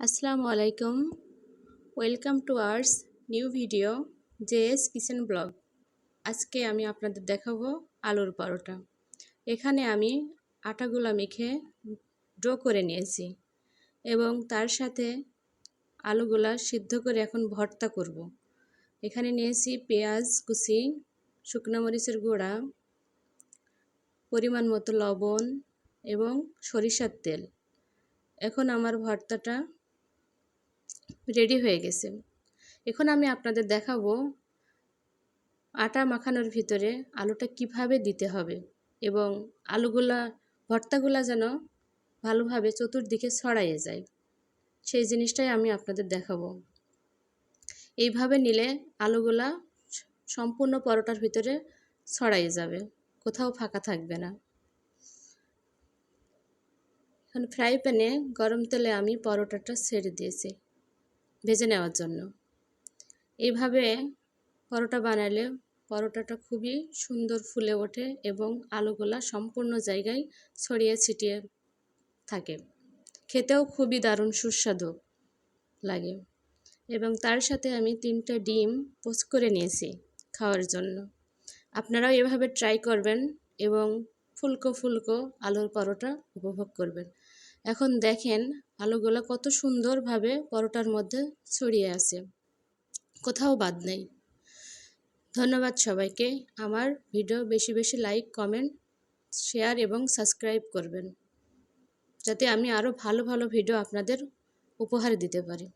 আসসালামু আলাইকুম। Welcome to ours new video JS kitchen vlog. আজকে আমি আপনাদের দেখাবো আলুর পরোটা। এখানে আমি আটাগুলা মেখে ডো করে নিয়েছি এবং তার সাথে আলুগুলা সিদ্ধ করে এখন ভর্তা করব। এখানে নিয়েছি পেঁয়াজ কুচি, শুকনো মরিচের গুঁড়া, পরিমাণ মতো লবণ এবং সরিষার তেল। এখন আমার ভর্তাটা রেডি হয়ে গেছে। এখন আমি আপনাদের দেখাবো আটা মাখানোর ভিতরে আলুটা কীভাবে দিতে হবে এবং আলুগুলা, ভর্তাগুলা যেন ভালোভাবে চতুর্দিকে ছড়াইয়ে যায়। সেই জিনিসটাই আমি আপনাদের দেখাবো। এইভাবে নিলে আলুগুলা সম্পূর্ণ পরোটার ভিতরে ছড়াইয়ে যাবে, কোথাও ফাঁকা থাকবে না। এখন ফ্রাই প্যানে গরম তেলে আমি পরোটাটা ছেড়ে দিয়েছি। ভেজে নেওয়ার জন্য। এইভাবে পরোটা বানালে পরোটাটা খুবই সুন্দর ফুলে ওঠে এবং আলুগুলা সম্পূর্ণ জায়গায় ছড়িয়ে ছিটিয়ে থাকে। খেতেও খুবই দারুণ সুস্বাদু লাগে এবং তার সাথে আমি তিনটা ডিম পোস্ট করে নিয়েছি খাওয়ার জন্য। আপনারাও এভাবে ট্রাই করবেন এবং ফুলকো ফুলকো আলুর পরোটা উপভোগ করবেন। এখন দেখেন আলুগুলো কত সুন্দরভাবে পরোটার মধ্যে ছড়িয়ে আছে। কোথাও বাদ নেই। ধন্যবাদ সবাইকে। আমার ভিডিও বেশি বেশি লাইক, কমেন্ট, শেয়ার এবং সাবস্ক্রাইব করবেন। যাতে আমি আরও ভালো ভালো ভিডিও আপনাদের উপহার দিতে পারি।